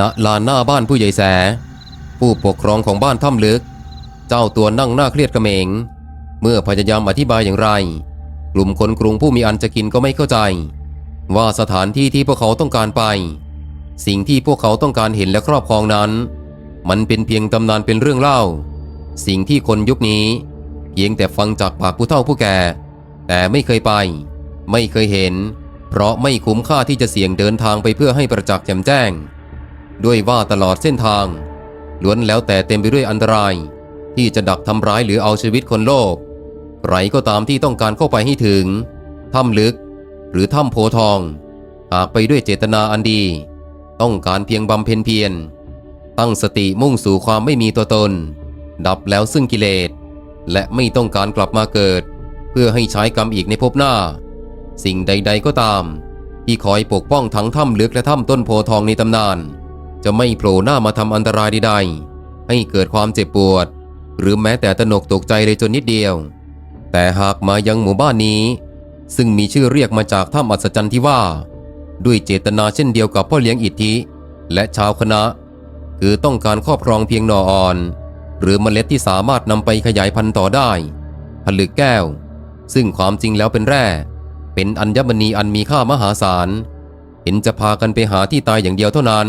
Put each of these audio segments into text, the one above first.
ณลานหน้าบ้านผู้ใหญ่แส ผู้ปกครองของบ้านถ้ำลึก เจ้าตัวนั่งหน้าเครียดกระเมง เมื่อพยายามอธิบายอย่างไร กลุ่มคนกรุงผู้มีอันจะกินก็ไม่เข้าใจ ว่าสถานที่ที่พวกเขาต้องการไป สิ่งที่พวกเขาต้องการเห็นและครอบครองนั้น มันเป็นเพียงตำนานเป็นเรื่องเล่า สิ่งที่คนยุคนี้เพียงแต่ฟังจากปากผู้เฒ่าผู้แก่ แต่ไม่เคยไป ไม่เคยเห็น เพราะไม่คุ้มค่าที่จะเสี่ยงเดินทางไปเพื่อให้ประจักษ์แจ่มแจ้ง ด้วยว่าตลอดเส้นทาง ล้วนแล้วแต่เต็มไปด้วยอันตราย ที่จะดักทำร้ายหรือเอาชีวิตคนโลภใครก็ตามที่ต้องการเข้าไปให้ถึงถ้ำลึก หรือถ้ำโพทอง หากไปด้วยเจตนาอันดี ต้องการเพียงบำเพ็ญเพียรตั้งสติมุ่งสู่ความไม่มีตัวตน ดับแล้วซึ่งกิเลส และไม่ต้องการกลับมาเกิด เพื่อให้ใช้กรรมอีกในภพหน้า สิ่งใด ๆก็ตาม ที่คอยปกป้องทั้งถ้ำลึกและถ้ำต้นโพทองในตำนาน จะไม่โผล่หน้ามาทำอันตรายใดๆให้เกิดความเจ็บปวด หรือแม้แต่ตนกตกใจเลยจนนิดเดียว แต่หากมายังหมู่บ้านนี้ ซึ่งมีชื่อเรียกมาจากถ้ำอัศจรรย์ที่ว่า ด้วยเจตนาเช่นเดียวกับพ่อเลี้ยงอิทธิ และชาวคณะ คือต้องการครอบครองเพียงหน่ออ่อน หรือเมล็ดที่สามารถนำไปขยายพันธุ์ต่อได้ ผลึกแก้ว ซึ่งความจริงแล้วเป็นแร่ เป็นอัญมณีอันมีค่ามหาศาลเห็นจะพากันไปหาที่ตายอย่างเดียวเท่านั้น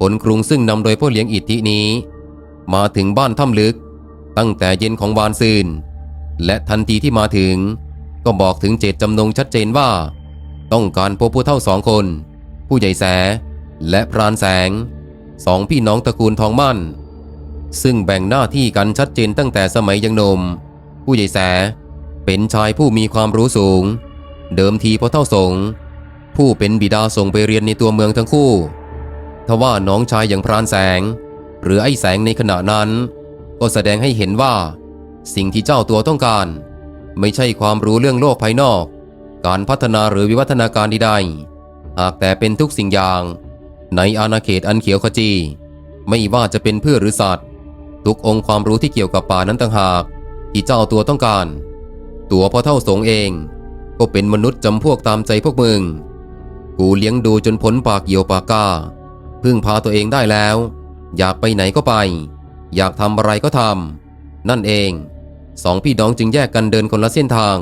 คนกรุงซึ่งนำโดยพ่อเลี้ยงอิทธินี้ มาถึงบ้านถ้ำลึก ตั้งแต่เย็นของวานซืน และทันทีที่มาถึง ก็บอกถึงเจตจำนงชัดเจนว่า ต้องการพบผู้เท่าสองคน ผู้ใหญ่แส และพรานแสงสองพี่น้องตระกูลทองมั่น ซึ่งแบ่งหน้าที่กันชัดเจนตั้งแต่สมัยยังนม ผู้ใหญ่แส เป็นชายผู้มีความรู้สูง เดิมทีพ่อเท่าสงผู้เป็นบิดาส่งไปเรียนในตัวเมืองทั้งคู่ ทว่าน้องชายอย่างพรานแสง หรือไอ้แสงในขณะนั้น ก็แสดงให้เห็นว่า สิ่งที่เจ้าตัวต้องการ ไม่ใช่ความรู้เรื่องโลกภายนอก การพัฒนาหรือวิวัฒนาการใดๆหากแต่เป็นทุกสิ่งอย่าง ในอาณาเขตอันเขียวขจี ไม่ว่าจะเป็นพืชหรือสัตว์ ทุกองค์ความรู้ที่เกี่ยวกับป่านั้นต่างหากที่เจ้าตัวต้องการ ตัวพ่อเท่าสงเอง ก็เป็นมนุษย์จำพวกตามใจพวกมึง กูเลี้ยงดูจนพ้นปากเหี่ยวปากกา พึ่งพาตัวเองได้แล้ว อยากไปไหนก็ไป อยากทำอะไรก็ทำนั่นเองสองพี่น้องจึงแยกกันเดินคนละเส้นทาง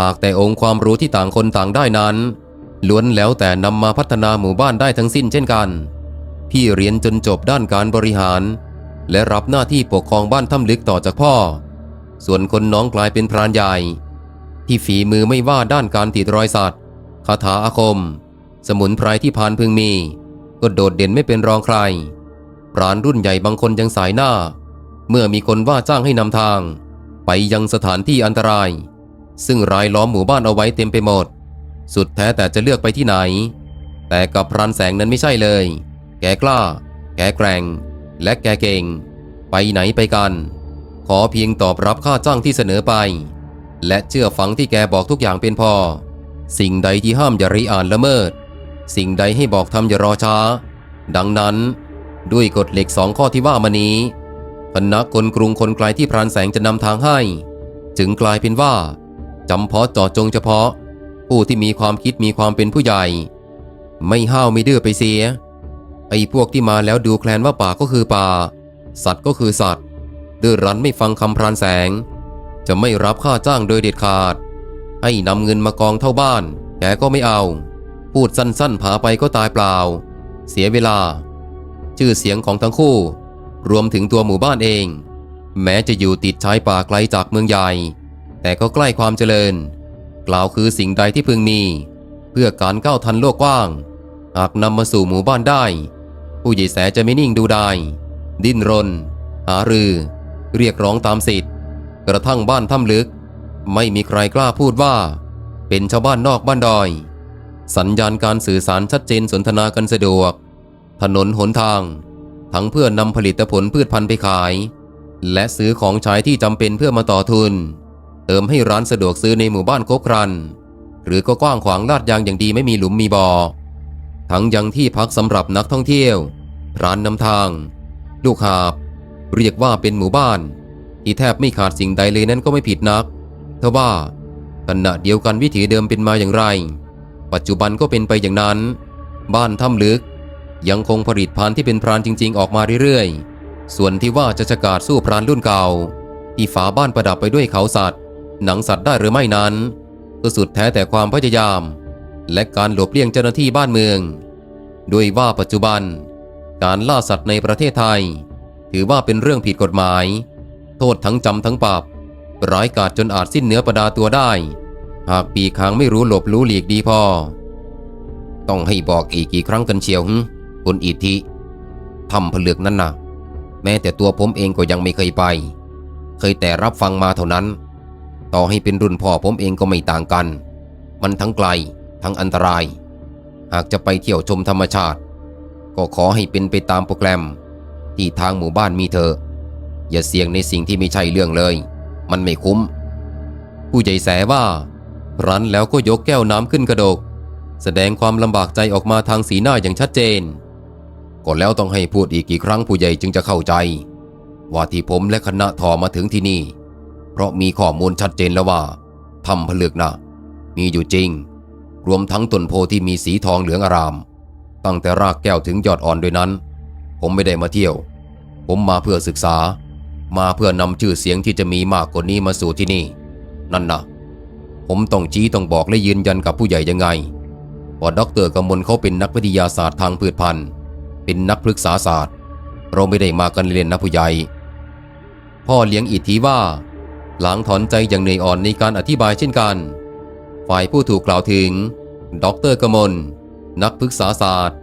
หากแต่องค์ความรู้ที่ต่างคนต่างได้นั้น ล้วนแล้วแต่นำมาพัฒนาหมู่บ้านได้ทั้งสิ้นเช่นกัน พี่เรียนจนจบด้านการบริหาร และรับหน้าที่ปกครองบ้านถ้ำลึกต่อจากพ่อ ส่วนคนน้องกลายเป็นพรานใหญ่ ที่ฝีมือไม่ว่าด้านการติดรอยสัตว์คาถาอาคม สมุนไพรที่พานพึงมี ก็โดดเด่นไม่เป็นรองใครปราณรุ่นใหญ่บางคนยังสายหน้า เมื่อมีคนว่าจ้างให้นำทาง ไปยังสถานที่อันตราย ซึ่งรายล้อมหมู่บ้านเอาไว้เต็มไปหมด สุดแท้แต่จะเลือกไปที่ไหน แต่กับพรานแสงนั้นไม่ใช่เลย แกกล้า แกแกร่ง และแกเก่ง ไปไหนไปกัน ขอเพียงตอบรับค่าจ้างที่เสนอไป และเชื่อฟังที่แกบอกทุกอย่างเป็นพอ สิ่งใดที่ห้ามอย่าริอ่านละเมิด สิ่งใดให้บอกทำอย่ารอช้า ดังนั้น ด้วยกฎเหล็กสองข้อที่ว่ามานี้คณะคนกรุงคนไกลที่พรานแสงจะนำทางให้ จึงกลายเป็นว่าจำเพาะเจาะจงเฉพาะ ผู้ที่มีความคิดมีความเป็นผู้ใหญ่ ไม่ห้าวไม่ดื้อไปเสีย ไอ้พวกที่มาแล้วดูแคลนว่าป่าก็คือป่า สัตว์ก็คือสัตว์ดื้อรั้นไม่ฟังคำพรานแสง จะไม่รับค่าจ้างโดยเด็ดขาด ให้นำเงินมากองเท่าบ้านแกก็ไม่เอา พูดสั้นๆผาไปก็ตายเปล่า เสียเวลา ชื่อเสียงของทั้งคู่ รวมถึงตัวหมู่บ้านเอง แม้จะอยู่ติดชายป่าไกลจากเมืองใหญ่ แต่ก็ใกล้ความเจริญ กล่าวคือสิ่งใดที่พึงมี เพื่อการก้าวทันโลกกว้าง หากนำมาสู่หมู่บ้านได้ ผู้ใหญ่แสจะไม่นิ่งดูได้ ดิ้นรน หารือ เรียกร้องตามสิทธิ์ กระทั่งบ้านถ้ำลึก ไม่มีใครกล้าพูดว่า เป็นชาวบ้านนอกบ้านดอย สัญญาณการสื่อสารชัดเจนสนทนากันสะดวก ถนนหนทาง ทั้งเพื่อนำผลิตผลพืชพันธุ์ไปขาย และซื้อของใช้ที่จำเป็นเพื่อมาต่อทุน เติมให้ร้านสะดวกซื้อในหมู่บ้านโคกครัน หรือก็กว้างขวางลาดยางอย่างดีไม่มีหลุมมีบ่อทั้งยังที่พักสำหรับนักท่องเที่ยว ร้านนำทาง ลูกหาบ เรียกว่าเป็นหมู่บ้าน ที่แทบไม่ขาดสิ่งใดเลยนั้นก็ไม่ผิดนักทว่าขณะเดียวกันวิถีเดิมเป็นมาอย่างไร ปัจจุบันก็เป็นไปอย่างนั้น บ้านถ้ำลึก ยังคงผลิตพันที่เป็นพรานจริง ๆ ออกมาเรื่อยๆ ส่วนที่ว่าจะฉกาดสู้พรานรุ่นเก่า ที่ฝาบ้านประดับไปด้วยเขาสัตว์ หนังสัตว์ได้หรือไม่นั้น ก็สุดแท้แต่ความพยายาม และการหลบเลี่ยงเจ้าหน้าที่บ้านเมืองด้วยว่าปัจจุบัน การล่าสัตว์ในประเทศไทย ถือว่าเป็นเรื่องผิดกฎหมาย โทษทั้งจำทั้งปรับ ร้ายกาจจนอาจสิ้นเนื้อประดาตัวได้ หากปีคางไม่รู้หลบรู้หลีกดีพอ ต้องให้บอกอีกกี่ครั้งกันเชียวหึคุณอิทธิทำผลึกนั่นนะแม้แต่ตัวผมเองก็ยังไม่เคยไป เคยแต่รับฟังมาเท่านั้น ต่อให้เป็นรุ่นพ่อผมเองก็ไม่ต่างกัน มันทั้งไกล ทั้งอันตราย หากจะไปเที่ยวชมธรรมชาติ ก็ขอให้เป็นไปตามโปรแกรม ที่ทางหมู่บ้านมีเธอะอย่าเสี่ยงในสิ่งที่ไม่ใช่เรื่องเลย มันไม่คุ้ม ผู้ใหญ่แสว่า รั้นแล้วก็ยกแก้วน้ำขึ้นกระดก แสดงความลำบากใจออกมาทางสีหน้าอย่างชัดเจน ก็แล้วต้องให้พูดอีกกี่ครั้งผู้ใหญ่จึงจะเข้าใจ ว่าที่ผมและคณะทอมาถึงที่นี่ เพราะมีข้อมูลชัดเจนแล้วว่าถ้ำผลึกนะมีอยู่จริง รวมทั้งต้นโพที่มีสีทองเหลืองอาราม ตั้งแต่รากแก้วถึงยอดอ่อนด้วยนั้น ผมไม่ได้มาเที่ยว ผมมาเพื่อศึกษา มาเพื่อนำชื่อเสียงที่จะมีมากกว่านี้มาสู่ที่นี่ นั่นนะ ผมต้องชี้ต้องบอกและยืนยันกับผู้ใหญ่ยังไงว่าด็อกเตอร์กำมลเขาเป็นนักวิทยาศาสตร์ทางพืชพันธุ์ เป็นนักพฤกษาศาสตร์ เราไม่ได้มากันเรียนนะผู้ใหญ่ พ่อเลี้ยงอิทธิว่าหลังถอนใจอย่างเหนื่อยอ่อนในการอธิบายเช่นกัน ฝ่ายผู้ถูกกล่าวถึงด็อกเตอร์กมลนักพฤกษาศาสตร์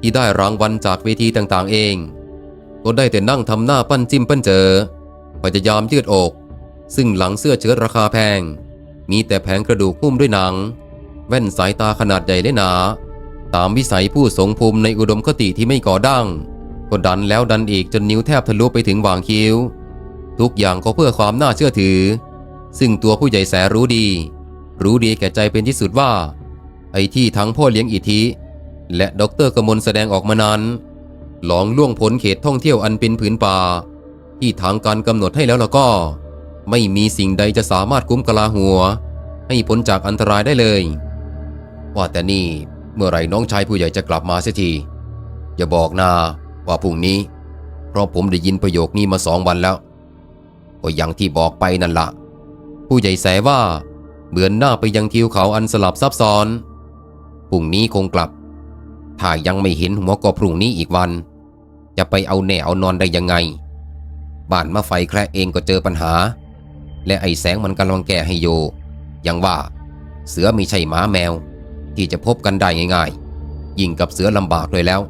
ที่ได้รางวัลจากเวทีต่างๆเอง ก็ได้แต่นั่งทำหน้าปั้นจิ้มปั้นเจอพยายามยืดอก ซึ่งหลังเสื้อเชิ้ตราคาแพง มีแต่แผงกระดูกหุ้มด้วยหนัง แว่นสายตาขนาดใหญ่และหนา ตามวิสัยผู้ทรงภูมิในอุดมคติที่ไม่ก่อดั้งก็ดันแล้วดันอีกจนนิ้วแทบทะลุไปถึงหว่างคิ้ว ทุกอย่างก็เพื่อความน่าเชื่อถือ ซึ่งตัวผู้ใหญ่แสรู้ดี รู้ดีแก่ใจเป็นที่สุดว่า ไอ้ที่ทั้งพ่อเลี้ยงอิทธิและด็อกเตอร์กมลแสดงออกมานั้น หลองล่วงพ้นเขตท่องเที่ยวอันเป็นผืนป่า ที่ทางการกำหนดให้แล้วแล้วก็ ไม่มีสิ่งใดจะสามารถคุ้มกลาหัว ให้พ้นจากอันตรายได้เลย ว่าแต่นี่เมื่อไหร่น้องชายผู้ใหญ่จะกลับมาเสียทีอย่าบอกนาว่าพรุ่งนี้ เพราะผมได้ยินประโยคนี้มาสองวันแล้วก็อย่างที่บอกไปนั่นละผู้ใหญ่แสว่า เหมือนหน้าไปยังทิวเขาอันสลับซับซ้อนพรุ่งนี้คงกลับ ถ้ายังไม่เห็นหัวก็พรุ่งนี้อีกวัน จะไปเอาแน่เอานอนได้ยังไง บ้านมาไฟแคร์เองก็เจอปัญหา และไอแสงมันกำลังแก่ให้โยยังว่า เสือไม่ใช่หมาแมว ที่จะพบกันได้ง่ายๆ ยิ่งกับเสือลำบากเลยแล้ว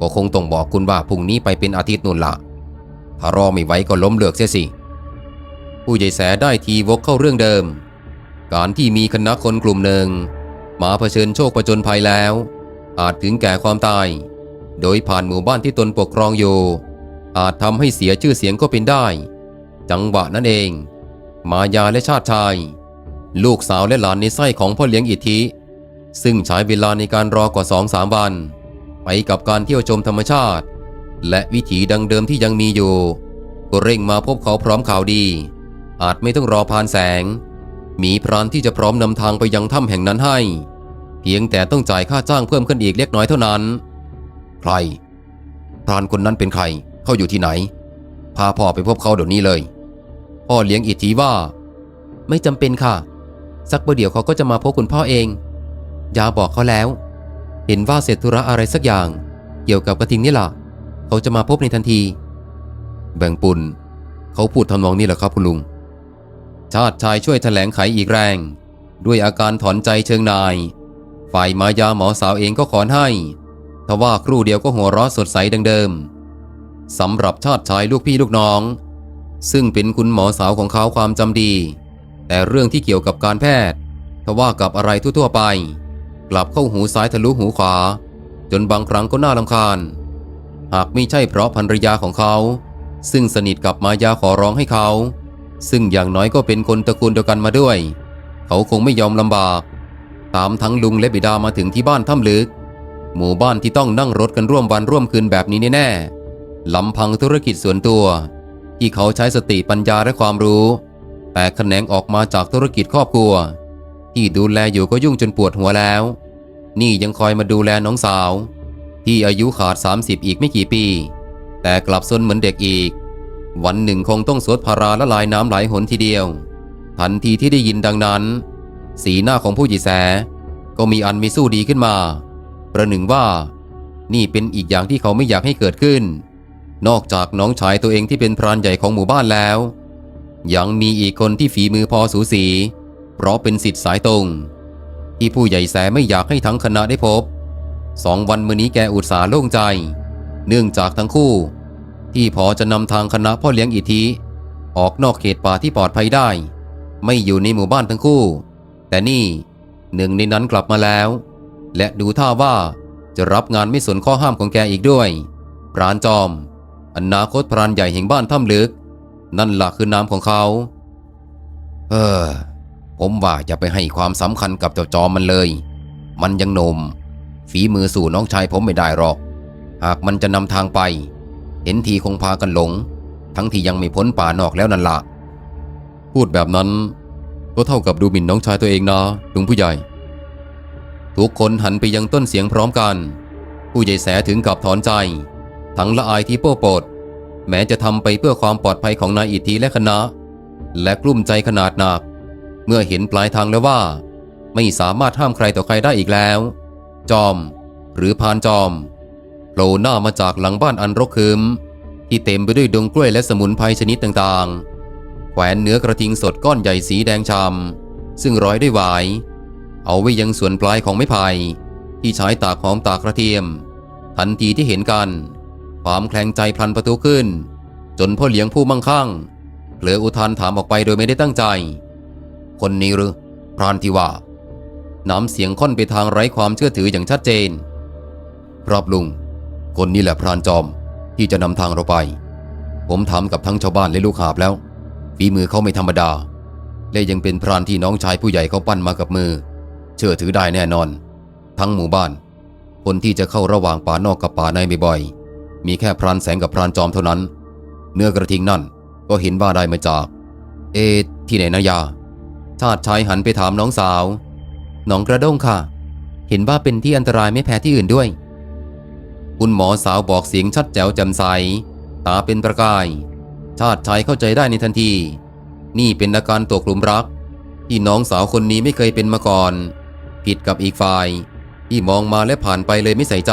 ก็คงต้องบอกคุณว่าพรุ่งนี้ไปเป็นอาทิตย์นู่นละถ้ารอไม่ไหวก็ล้มเลือกเสียสิ ผู้ใหญ่แสได้ทีวกเข้าเรื่องเดิม การที่มีคณะคนกลุ่มหนึ่งมาเผชิญโชคประจนภัยแล้ว อาจถึงแก่ความตาย โดยผ่านหมู่บ้านที่ตนปกครองอยู่ อาจทำให้เสียชื่อเสียงก็เป็นได้ จังหวะนั้นเอง มายาและชาติชาย ลูกสาวและหลานในไส้ของพ่อเลี้ยงอิทธิ ซึ่งใช้เวลาในการรอกว่าสองสามวัน ไปกับการเที่ยวชมธรรมชาติ และวิถีดังเดิมที่ยังมีอยู่ ก็เร่งมาพบเขาพร้อมข่าวดี อาจไม่ต้องรอพานแสง มีพรานที่จะพร้อมนำทางไปยังถ้ำแห่งนั้นให้ เพียงแต่ต้องจ่ายค่าจ้างเพิ่มขึ้นอีกเล็กน้อยเท่านั้น ใครพรานคนนั้นเป็นใคร เขาอยู่ที่ไหน พาพ่อไปพบเขาเดี๋ยวนี้เลย พ่อเลี้ยงอิทธิว่า ไม่จำเป็นค่ะ สักประเดี๋ยวเขาก็จะมาพบคุณพ่อเองยาบอกเขาแล้ว เห็นว่าเสร็จธุระอะไรสักอย่าง เกี่ยวกับกระทิงนี่แหละเขาจะมาพบในทันที แบ่งปุนเขาพูดทำนองนี้แหละครับคุณลุง ชาติชายช่วยแถลงไขอีกแรง ด้วยอาการถอนใจเชิงนาย ฝ่ายมายาหมอสาวเองก็ขอนให้ทว่าครู่เดียวก็หัวเราะสดใสดังเดิมสำหรับชาติชายลูกพี่ลูกน้อง ซึ่งเป็นคุณหมอสาวของเขาความจำดี แต่เรื่องที่เกี่ยวกับการแพทย์ทว่ากับอะไรทั่วๆไป กลับเข้าหูซ้ายทะลุหูขวา จนบางครั้งก็น่าลำคาญ หากไม่ใช่เพราะภรรยาของเขา ซึ่งสนิทกับมายาขอร้องให้เขา ซึ่งอย่างน้อยก็เป็นคนตระกูลเดียวกันมาด้วย เขาคงไม่ยอมลำบาก ตามทั้งลุงและบิดามาถึงที่บ้านถ้ำลึก หมู่บ้านที่ต้องนั่งรถกันร่วมวันร่วมคืนแบบนี้แน่ๆลำพังธุรกิจส่วนตัว ที่เขาใช้สติปัญญาและความรู้ แต่แขนงออกมาจากธุรกิจครอบครัว ที่ดูแลอยู่ก็ยุ่งจนปวดหัวแล้ว นี่ยังคอยมาดูแลน้องสาว ที่อายุขาด 30 อีกไม่กี่ปี แต่กลับซนเหมือนเด็กอีก วันหนึ่งคงต้องสวดพาราละลายน้ำหลายหนทีเดียว ทันทีที่ได้ยินดังนั้น สีหน้าของผู้หญิแส ก็มีอันมีสู้ดีขึ้นมา ประหนึ่งว่า นี่เป็นอีกอย่างที่เขาไม่อยากให้เกิดขึ้น นอกจากน้องชายตัวเองที่เป็นพรานใหญ่ของหมู่บ้านแล้ว ยังมีอีกคนที่ฝีมือพอสูสี เพราะเป็นสิทธิ์สายตรง ที่ผู้ใหญ่แสไม่อยากให้ทั้งคณะได้พบสองวันมื่อนี้แกอุตส่าห์โล่งใจ เนื่องจากทั้งคู่ ที่พอจะนำทางคณะพ่อเลี้ยงอิทธิออกนอกเขตป่าที่ปลอดภัยได้ ไม่อยู่ในหมู่บ้านทั้งคู่ แต่นี่หนึ่งในนั้นกลับมาแล้ว และดูท่าว่าจะรับงานไม่สนข้อห้ามของแกอีกด้วย พรานจอม อนาคตพรานใหญ่แห่งบ้านถ้ำลึก นั่นหลักคือนามของเขา เออ ผมว่าอย่าไปให้ความสำคัญกับเจ้าจอมมันเลย มันยังหนมฝีมือสู่น้องชายผมไม่ได้หรอก หากมันจะนำทางไป เห็นทีคงพากันหลง ทั้งที่ยังไม่พ้นป่านอกแล้วนั่นละพูดแบบนั้น ก็เท่ากับดูหมิ่นน้องชายตัวเองนะลุงผู้ใหญ่ ทุกคนหันไปยังต้นเสียงพร้อมกัน ผู้ใหญ่แสถึงกับถอนใจ ทั้งละอายที่โป้โปดแม้จะทำไปเพื่อความปลอดภัยของนายอิทธิและคณะ และกลุ้มใจขนาดหนัก เมื่อเห็นปลายทางแล้วว่า ไม่สามารถห้ามใครต่อใครได้อีกแล้ว จอม หรือพานจอมโผล่หน้ามาจากหลังบ้านอันรกคืมที่เต็มไปด้วยดงกล้วยและสมุนไพรชนิดต่างๆ แขวนเนื้อกระทิงสดก้อนใหญ่สีแดงชำซึ่งร้อยด้วยหวาย เอาไว้ยังส่วนปลายของไม้ไผ่ที่ใช้ตากหอมตากกระเทียม ทันทีที่เห็นกัน ความแคลงใจพลันประตูขึ้น จนพ่อเลี้ยงผู้มั่งคั่งเผลออุทานถามออกไปโดยไม่ได้ตั้งใจ คนนี้หรือพรานที่ว่าน้ำเสียงค่อนไปทางไร้ความเชื่อถืออย่างชัดเจน ครับลุง คนนี้แหละพรานจอมที่จะนำทางเราไป ผมถามกับทั้งชาวบ้านและลูกหาบแล้วฝีมือเขาไม่ธรรมดา และยังเป็นพรานที่น้องชายผู้ใหญ่เขาปั้นมากับมือ เชื่อถือได้แน่นอน ทั้งหมู่บ้าน คนที่จะเข้าระหว่างป่านอกกับป่าในบ่อยๆ มีแค่พรานแสงกับพรานจอมเท่านั้น เนื้อกระทิงนั่นก็เห็นว่าได้มาจาก เอ ที่ไหนนะยา ชาติชายหันไปถามน้องสาว น้องกระด้งค่ะ เห็นว่าเป็นที่อันตรายไม่แพ้ที่อื่นด้วย คุณหมอสาวบอกเสียงชัดแจ๋วแจ่มใส ตาเป็นประกาย ชาติชายเข้าใจได้ในทันที นี่เป็นอาการตัวกลุ่มรัก ที่น้องสาวคนนี้ไม่เคยเป็นมาก่อน ผิดกับอีกฝ่าย ที่มองมาและผ่านไปเลยไม่ใส่ใจ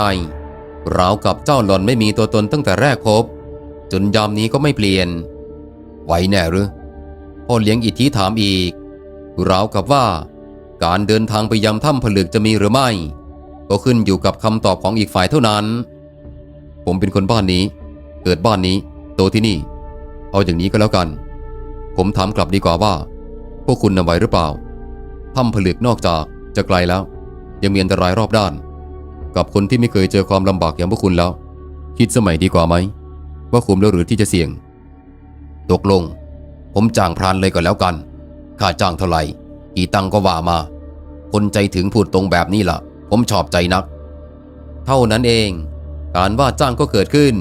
ราวกับเจ้าหล่อนไม่มีตัวตนตั้งแต่แรกพบ จนยามนี้ก็ไม่เปลี่ยน ไหวแน่หรือพ่อเลี้ยงอิทธิถามอีก ราวกับว่า การเดินทางไปยังถ้ำผลึกจะมีหรือไม่ ก็ขึ้นอยู่กับคำตอบของอีกฝ่ายเท่านั้น ผมเป็นคนบ้านนี้ เกิดบ้านนี้ โตที่นี่ เอาอย่างนี้ก็แล้วกัน ผมถามกลับดีกว่าว่า พวกคุณนำไหวหรือเปล่าถ้ำผลึกนอกจากจะไกลแล้ว ยังมีอันตรายรอบด้าน กับคนที่ไม่เคยเจอความลำบากอย่างพวกคุณแล้ว คิดสมัยดีกว่าไหม ว่าคุ้มแล้วหรือที่จะเสี่ยง ตกลง ผมจ้างพรานเลยก็แล้วกันค่าจ้างเท่าไหร่กี่ตังก็ว่ามา คนใจถึงพูดตรงแบบนี้ล่ะ ผมชอบใจนัก เท่านั้นเอง การว่าจ้างก็เกิดขึ้น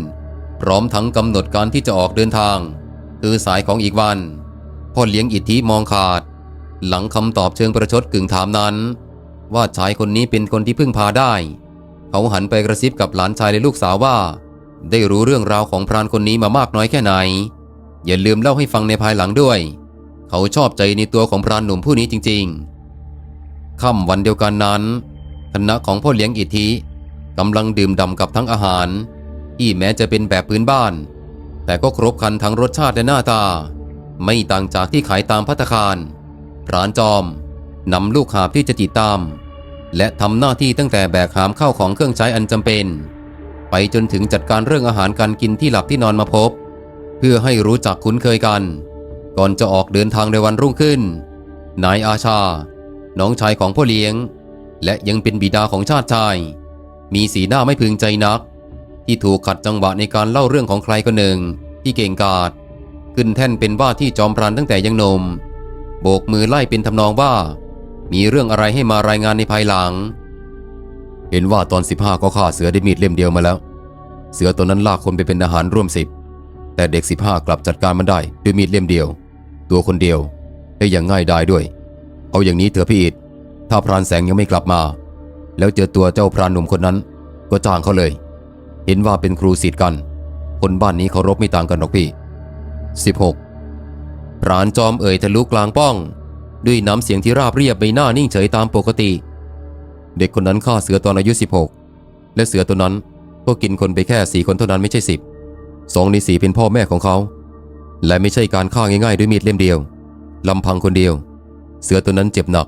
พร้อมทั้งกำหนดการที่จะออกเดินทาง คือสายของอีกวันพ่อเลี้ยงอิทธิมองขาด หลังคำตอบเชิงประชดกึ่งถามนั้น ว่าชายคนนี้เป็นคนที่พึ่งพาได้ เขาหันไปกระซิบกับหลานชายและลูกสาวว่า ได้รู้เรื่องราวของพรานคนนี้มามากน้อยแค่ไหน อย่าลืมเล่าให้ฟังในภายหลังด้วย เขาชอบใจในตัวของพรานหนุ่มผู้นี้จริง ๆค่ำวันเดียวกันนั้นคณะของพ่อเลี้ยงอิทธิกำลังดื่มด่ำกับทั้งอาหาร ที่แม้จะเป็นแบบพื้นบ้าน แต่ก็ครบครันทั้งรสชาติและหน้าตา ไม่ต่างจากที่ขายตามพัตตาคารร้านจอมนำลูกหาบที่จะติดตาม และทำหน้าที่ตั้งแต่แบกหามเข้าของเครื่องใช้อันจำเป็น ไปจนถึงจัดการเรื่องอาหารการกินที่หลับที่นอนมาพบ เพื่อให้รู้จักคุ้นเคยกัน ก่อนจะออกเดินทางในวันรุ่งขึ้น นายอาชา น้องชายของพ่อเลี้ยง และยังเป็นบิดาของชาติชาย มีสีหน้าไม่พึงใจนัก ที่ถูกขัดจังหวะในการเล่าเรื่องของใครคนหนึ่ง ที่เก่งกาจขึ้นแท่นเป็นว่าที่จอมพรานตั้งแต่ยังนม โบกมือไล่เป็นทำนองว่า มีเรื่องอะไรให้มารายงานในภายหลัง เห็นว่าตอน 15 ก็ฆ่าเสือได้มีดเล่มเดียวมาแล้ว เสือตัวนั้นลากคนไปเป็นอาหารร่วมสิบแต่เด็ก 15 กลับจัดการมันได้ด้วยมีดเล่มเดียว ตัวคนเดียวและอย่างง่ายดายด้วย เอาอย่างนี้เถอะพี่อิดถ้าพรานแสงยังไม่กลับมา แล้วเจอตัวเจ้าพรานหนุ่มคนนั้น ก็จ้างเขาเลย เห็นว่าเป็นครูศิษย์กัน คนบ้านนี้เคารพไม่ต่างกันหรอกพี่ 16พรานจอมเอ่ยทะลุกลางป้อง ด้วยน้ำเสียงที่ราบเรียบใบหน้านิ่งเฉยตามปกติ เด็กคนนั้นฆ่าเสือตอนอายุ 16 และเสือตัวนั้นก็กินคนไปแค่สี่คนเท่านั้นไม่ใช่สิบสองในสี่เป็นพ่อแม่ของเขา และไม่ใช่การฆ่าง่ายๆด้วยมีดเล่มเดียวลำพังคนเดียว เสือตัวนั้นเจ็บหนัก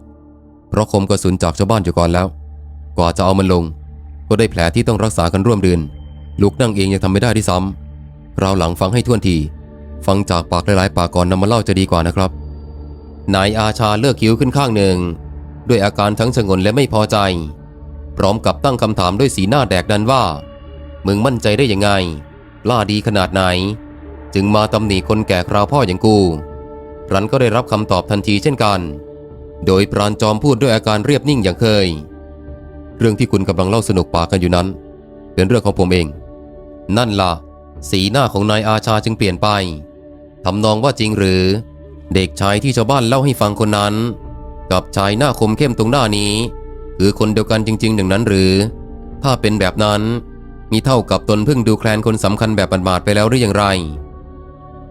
เพราะคมกระสุนจากชาวบ้านอยู่ก่อนแล้ว กว่าจะเอามันลง ก็ได้แผลที่ต้องรักษากันร่วมเดือนลูกนั่งเองยังทำไม่ได้ที่ซ้ำเราหลังฟังให้ท่วนที ฟังจากปากหลายๆปากก่อนนำมาเล่าจะดีกว่านะครับ นายอาชาเลิกคิ้วขึ้นข้างหนึ่ง ด้วยอาการทั้งชงนและไม่พอใจ พร้อมกับตั้งคำถามด้วยสีหน้าแดกดันว่า มึงมั่นใจได้ยังไงล้าดีขนาดไหน จึงมาตำหนิคนแก่คราวพ่ออย่างกู รันก็ได้รับคำตอบทันทีเช่นกัน โดยปราณจอมพูดด้วยอาการเรียบนิ่งอย่างเคย เรื่องที่คุณกำลังเล่าสนุกปากกันอยู่นั้น เป็นเรื่องของผมเอง นั่นล่ะ สีหน้าของนายอาชาจึงเปลี่ยนไปทำนองว่าจริงหรือ เด็กชายที่ชาวบ้านเล่าให้ฟังคนนั้น กับชายหน้าคมเข้มตรงหน้านี้ คือคนเดียวกันจริงๆหนึ่งนั้นหรือ ถ้าเป็นแบบนั้น มีเท่ากับตนเพิ่งดูแคลนคนสำคัญแบบบาดไปแล้วหรืออย่างไร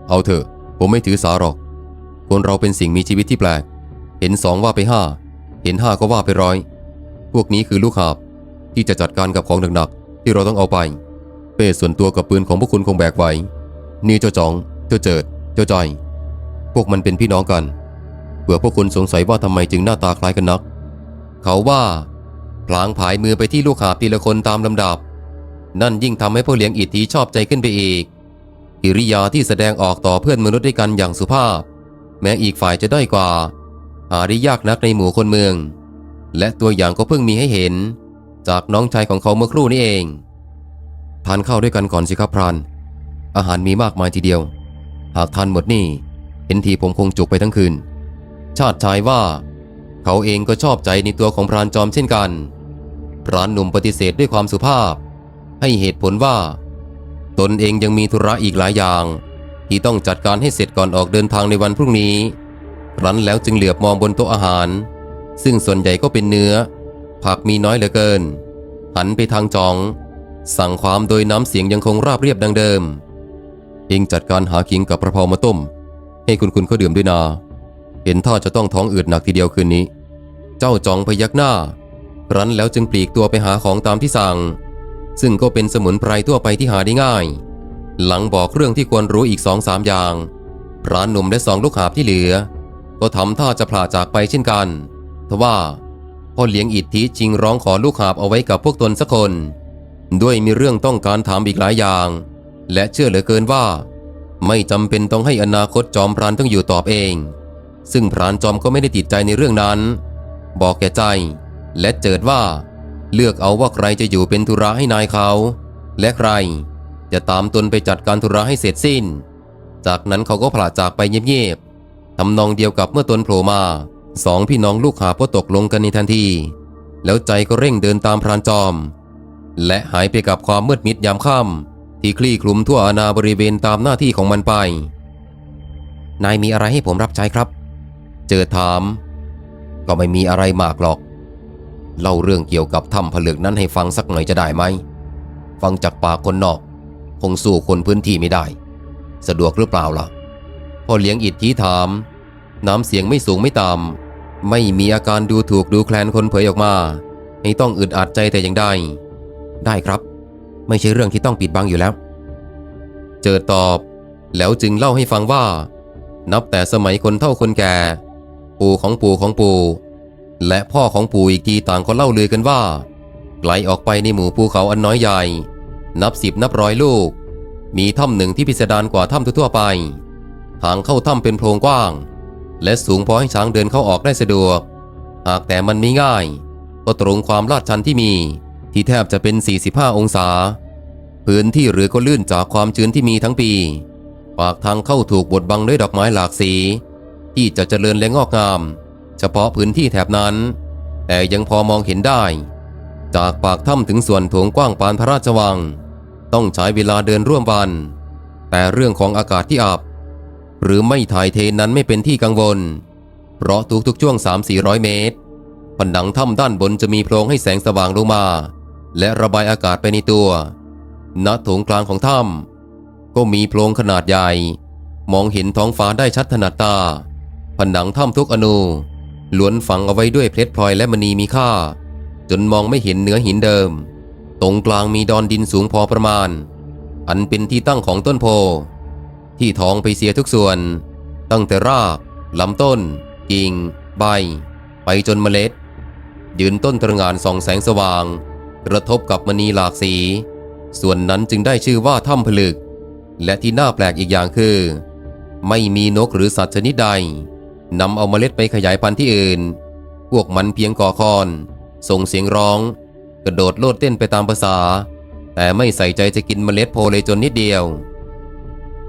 เอาเถอะ ผมไม่ถือสาหรอก คนเราเป็นสิ่งมีชีวิตที่แปลก เห็นสองว่าไปห้าเห็นห้าก็ว่าไปร้อย พวกนี้คือลูกหาบที่จะจัดการกับของหนักๆที่เราต้องเอาไป เป้ส่วนตัวกับปืนของพวกคุณคงแบกไว้ นี่เจ้าจอง เจ้าเจิด เจ้าจอย พวกมันเป็นพี่น้องกันเผื่อพวกคุณสงสัยว่าทำไมจึงหน้าตาคล้ายกันนัก เขาว่าพลางผายมือไปที่ลูกหาบทีละคนตามลำดับ นั่นยิ่งทำให้พ่อเลี้ยงอิทธิชอบใจขึ้นไปอีกกิริยาที่แสดงออกต่อเพื่อนมนุษย์ด้วยกันอย่างสุภาพ แม้อีกฝ่ายจะด้อยกว่า หาได้ยากนักในหมู่คนเมือง และตัวอย่างก็เพิ่งมีให้เห็น จากน้องชายของเขาเมื่อครู่นี้เองทานข้าวด้วยกันก่อนสิครับพรานอาหารมีมากมายทีเดียว หากทานหมดนี่ เห็นทีผมคงจุกไปทั้งคืน ชาติชายว่า เขาเองก็ชอบใจในตัวของพรานจอมเช่นกัน พรานหนุ่มปฏิเสธด้วยความสุภาพ ให้เหตุผลว่า ตนเองยังมีธุระอีกหลายอย่าง ที่ต้องจัดการให้เสร็จก่อนออกเดินทางในวันพรุ่งนี้รั้นแล้วจึงเหลือบมองบนโต๊ะอาหาร ซึ่งส่วนใหญ่ก็เป็นเนื้อ ผักมีน้อยเหลือเกิน หันไปทางจอง สั่งความโดยน้ำเสียงยังคงราบเรียบดังเดิมเองจัดการหาขิงกับกระพรามาต้ม ให้คุณคุณเขาดื่มด้วยนา เห็นท่าจะต้องท้องอืดหนักทีเดียวคืนนี้ เจ้าจองพยักหน้า รั้นแล้วจึงปลีกตัวไปหาของตามที่สั่ง ซึ่งก็เป็นสมุนไพรทั่วไปที่หาได้ง่าย หลังบอกเรื่องที่ควรรู้อีกสองสามอย่างพรานหนุ่มและสองลูกหาบที่เหลือ ก็ทำท่าจะพลาจากไปเช่นกันทว่าพ่อเลี้ยงอิทธิจริงร้องขอลูกหาบเอาไว้กับพวกตนสักคน ด้วยมีเรื่องต้องการถามอีกหลายอย่าง และเชื่อเหลือเกินว่า ไม่จำเป็นต้องให้อนาคตจอมพรานต้องอยู่ตอบเอง ซึ่งพรานจอมก็ไม่ได้ติดใจในเรื่องนั้น บอกแก่ใจ และเจิดว่า เลือกเอาว่าใครจะอยู่เป็นธุระให้นายเขา และใครจะตามตนไปจัดการธุระให้เสร็จสิ้น จากนั้นเขาก็ผลาจากไปเงียบๆทำนองเดียวกับเมื่อตนโผล่มาสองพี่น้องลูกหาก็ตกลงกันในทันที แล้วใจก็เร่งเดินตามพรานจอม และหายไปกับความมืดมิดยามค่ำ ที่คลี่คลุมทั่วอาณาบริเวณตามหน้าที่ของมันไป นายมีอะไรให้ผมรับใช้ครับ เจอถาม ก็ไม่มีอะไรมากหรอก เล่าเรื่องเกี่ยวกับถ้ำผลึกนั้นให้ฟังสักหน่อยจะได้ไหม ฟังจากปากคนนอก คงสู้คนพื้นที่ไม่ได้ สะดวกหรือเปล่าล่ะพอเลี้ยงอิดทธิถาม น้ำเสียงไม่สูงไม่ต่ำไม่มีอาการดูถูกดูแคลนคนเผยออกมาให้ต้องอึดอัดใจแต่อย่างใดได้ครับ ไม่ใช่เรื่องที่ต้องปิดบังอยู่แล้ว เจอตอบ แล้วจึงเล่าให้ฟังว่า นับแต่สมัยคนเท่าคนแก่ ปู่ของปู่ของปู่ และพ่อของปู่อีกทีต่างก็เล่าลือกันว่าไกลออกไปในหมู่ภูเขาอันน้อยใหญ่ นับสิบนับร้อยลูก มีถ้ำหนึ่งที่พิสดารกว่าถ้ำทั่วไป ทางเข้าถ้ำเป็นโพรงกว้าง และสูงพอให้ช้างเดินเข้าออกได้สะดวก หากแต่มันไม่ง่าย ก็ตรงความลาดชันที่มี ที่แทบจะเป็น 45 องศา พื้นที่หรือก็ลื่นจากความชื้นที่มีทั้งปี ปากทางเข้าถูกบดบังด้วยดอกไม้หลากสี ที่จะเจริญและงอกงาม เฉพาะพื้นที่แถบนั้น แต่ยังพอมองเห็นได้ จากปากถ้ำถึงส่วนถงกว้างปานพระราชวัง ต้องใช้เวลาเดินร่วมวัน แต่เรื่องของอากาศที่อับ หรือไม่ถ่ายเทนั้นไม่เป็นที่กังวล เพราะทุกๆช่วง 3-400 เมตรผนังถ้ำด้านบนจะมีโพรงให้แสงสว่างลงมา และระบายอากาศไปในตัว ณ โถงกลางของถ้ำก็มีโพรงขนาดใหญ่ มองเห็นท้องฟ้าได้ชัดถนัดตา ผนังถ้ำทุกอนูล้วนฝังเอาไว้ด้วยเพชรพลอยและมณีมีค่า จนมองไม่เห็นเนื้อหินเดิม ตรงกลางมีดอนดินสูงพอประมาณ อันเป็นที่ตั้งของต้นโพ ที่ท้องไปเสียทุกส่วน ตั้งแต่รากลำต้น กิ่ง ใบ ไปจนเมล็ด ยืนต้นตระงานส่องแสงสว่าง กระทบกับมณีหลากสี ส่วนนั้นจึงได้ชื่อว่าถ้ำผลึก และที่น่าแปลกอีกอย่างคือ ไม่มีนกหรือสัตว์ชนิดใดนำเอาเมล็ดไปขยายพันธุ์ที่อื่น พวกมันเพียงก่อคอน ส่งเสียงร้อง กระโดดโลดเต้นไปตามภาษา แต่ไม่ใส่ใจจะกินเมล็ดโพเลยจนนิดเดียว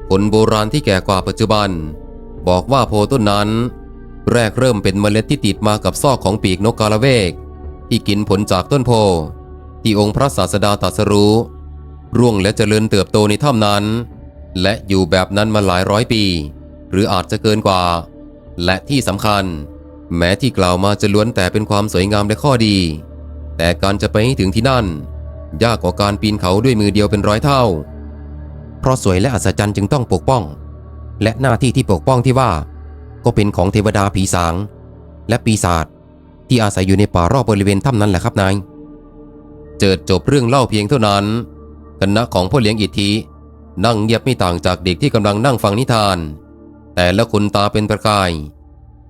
คนโบราณที่แก่กว่าปัจจุบัน บอกว่าโพต้นนั้น แรกเริ่มเป็นเมล็ดที่ติดมากับซอกของปีกนกกาละเวก ที่กินผลจากต้นโพ ที่องค์พระศาสดาตรัสรู้ ร่วงและเจริญเติบโตในถ้ำนั้น และอยู่แบบนั้นมาหลายร้อยปี หรืออาจจะเกินกว่า และที่สำคัญ แม้ที่กล่าวมาจะล้วนแต่เป็นความสวยงามและข้อดี แต่การจะไปให้ถึงที่นั่น ยากกว่าการปีนเขาด้วยมือเดียวเป็นร้อยเท่า เพราะสวยและอัศจรรย์จึงต้องปกป้อง และหน้าที่ที่ปกป้องที่ว่า ก็เป็นของเทวดาผีสาง และปีศาจที่อาศัยอยู่ในป่ารอบบริเวณถ้ำนั้นแหละครับนาย จิดจบเรื่องเล่าเพียงเท่านั้นคณะของพ่อเลี้ยงอิทธิ นั่งเงียบไม่ต่างจากเด็กที่กำลังนั่งฟังนิทาน แต่ละคนตาเป็นประกาย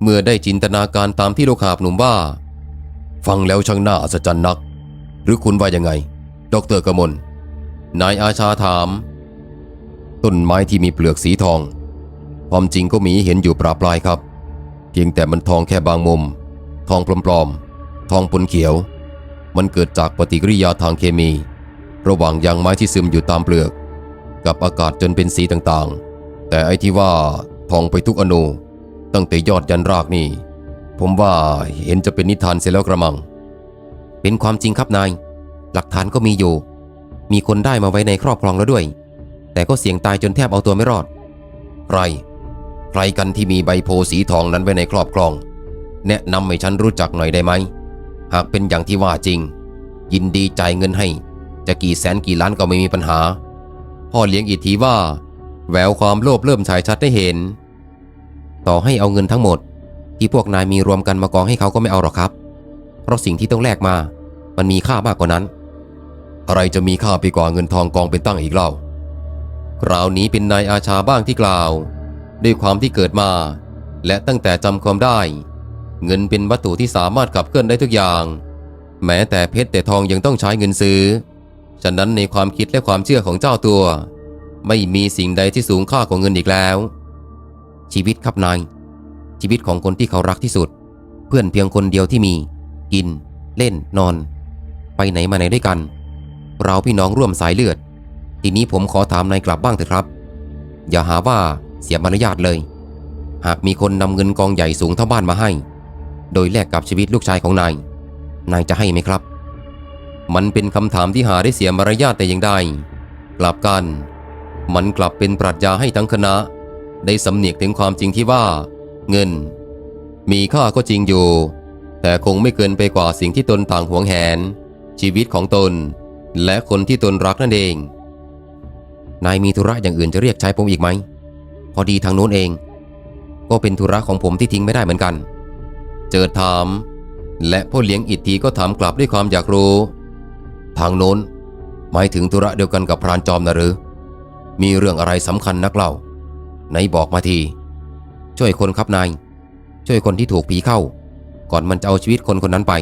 เมื่อได้จินตนาการตามที่ลูกหาบหนุ่มว่า ฟังแล้วช่างน่าอัศจรรย์นัก หรือคุณว่ายังไง ดรกมลนายอาชาถาม ต้นไม้ที่มีเปลือกสีทอง ความจริงก็มีเห็นอยู่ปราปลายครับ เพียงแต่มันทองแค่บางมุม ทองปลอมๆทองปนเขียว มันเกิดจากปฏิกิริยาทางเคมี ระหว่างยางไม้ที่ซึมอยู่ตามเปลือก กับอากาศจนเป็นสีต่างๆ แต่ไอ้ที่ว่าทองไปทุกอนูตั้งแต่ยอดยันรากนี่ ผมว่าเห็นจะเป็นนิทานเสียแล้วกระมัง เป็นความจริงครับนาย หลักฐานก็มีอยู่ มีคนได้มาไว้ในครอบครองแล้วด้วย แต่ก็เสี่ยงตายจนแทบเอาตัวไม่รอด ใคร ใครกันที่มีใบโพสีทองนั้นไว้ในครอบครอง แนะนำให้ฉันรู้จักหน่อยได้ไหม หากเป็นอย่างที่ว่าจริง ยินดีจ่ายเงินให้ จะกี่แสนกี่ล้านก็ไม่มีปัญหา พ่อเลี้ยงอีกทีว่า แววความโลภเริ่มฉายชัดได้เห็น ต่อให้เอาเงินทั้งหมด ที่พวกนายมีรวมกันมากองให้เขาก็ไม่เอาหรอกครับ เพราะสิ่งที่ต้องแลกมา มันมีค่ามากกว่านั้น อะไรจะมีค่าไปกว่าเงินทองกองเป็นตั้งอีกเล่าคราวนี้เป็นนายอาชาบ้างที่กล่าว ด้วยความที่เกิดมา และตั้งแต่จำความได้ เงินเป็นวัตถุที่สามารถขับเคลื่อนได้ทุกอย่าง แม้แต่เพชรแต่ทองยังต้องใช้เงินซื้อ ฉะนั้นในความคิดและความเชื่อของเจ้าตัว ไม่มีสิ่งใดที่สูงค่ากว่าเงินอีกแล้ว ชีวิตครับนายชีวิตของคนที่เขารักที่สุด เพื่อนเพียงคนเดียวที่มี กิน เล่นนอน ไปไหนมาไหนด้วยกัน เราพี่น้องร่วมสายเลือด ทีนี้ผมขอถามนายกลับบ้างเถอะครับ อย่าหาว่าเสียมารยาทเลย หากมีคนนำเงินกองใหญ่สูงเท่าบ้านมาให้ โดยแลกกับชีวิตลูกชายของนาย นายจะให้ไหมครับ มันเป็นคำถามที่หาได้เสียมารยาทแต่ย่างใดกลับกัน มันกลับเป็นปรัชญาให้ทั้งคณะ ได้สำเนียกถึงความจริงที่ว่า เงิน มีค่าก็จริงอยู่ แต่คงไม่เกินไปกว่าสิ่งที่ตนต่างหวงแหน ชีวิตของตน และคนที่ตนรักนั่นเอง นายมีธุระอย่างอื่นจะเรียกใช้ผมอีกไหม พอดีทางโน้นเอง ก็เป็นธุระของผมที่ทิ้งไม่ได้เหมือนกัน เจอถาม และผู้เลี้ยงอิทธีก็ถามกลับด้วยความอยากรู้ ทางโน้นหมายถึงธุระเดียวกันกับพรานจอมนะหรือ มีเรื่องอะไรสำคัญนักเล่า ไหนบอกมาที ช่วยคนครับนาย ช่วยคนที่ถูกผีเข้า ก่อนมันจะเอาชีวิตคนคนนั้นไป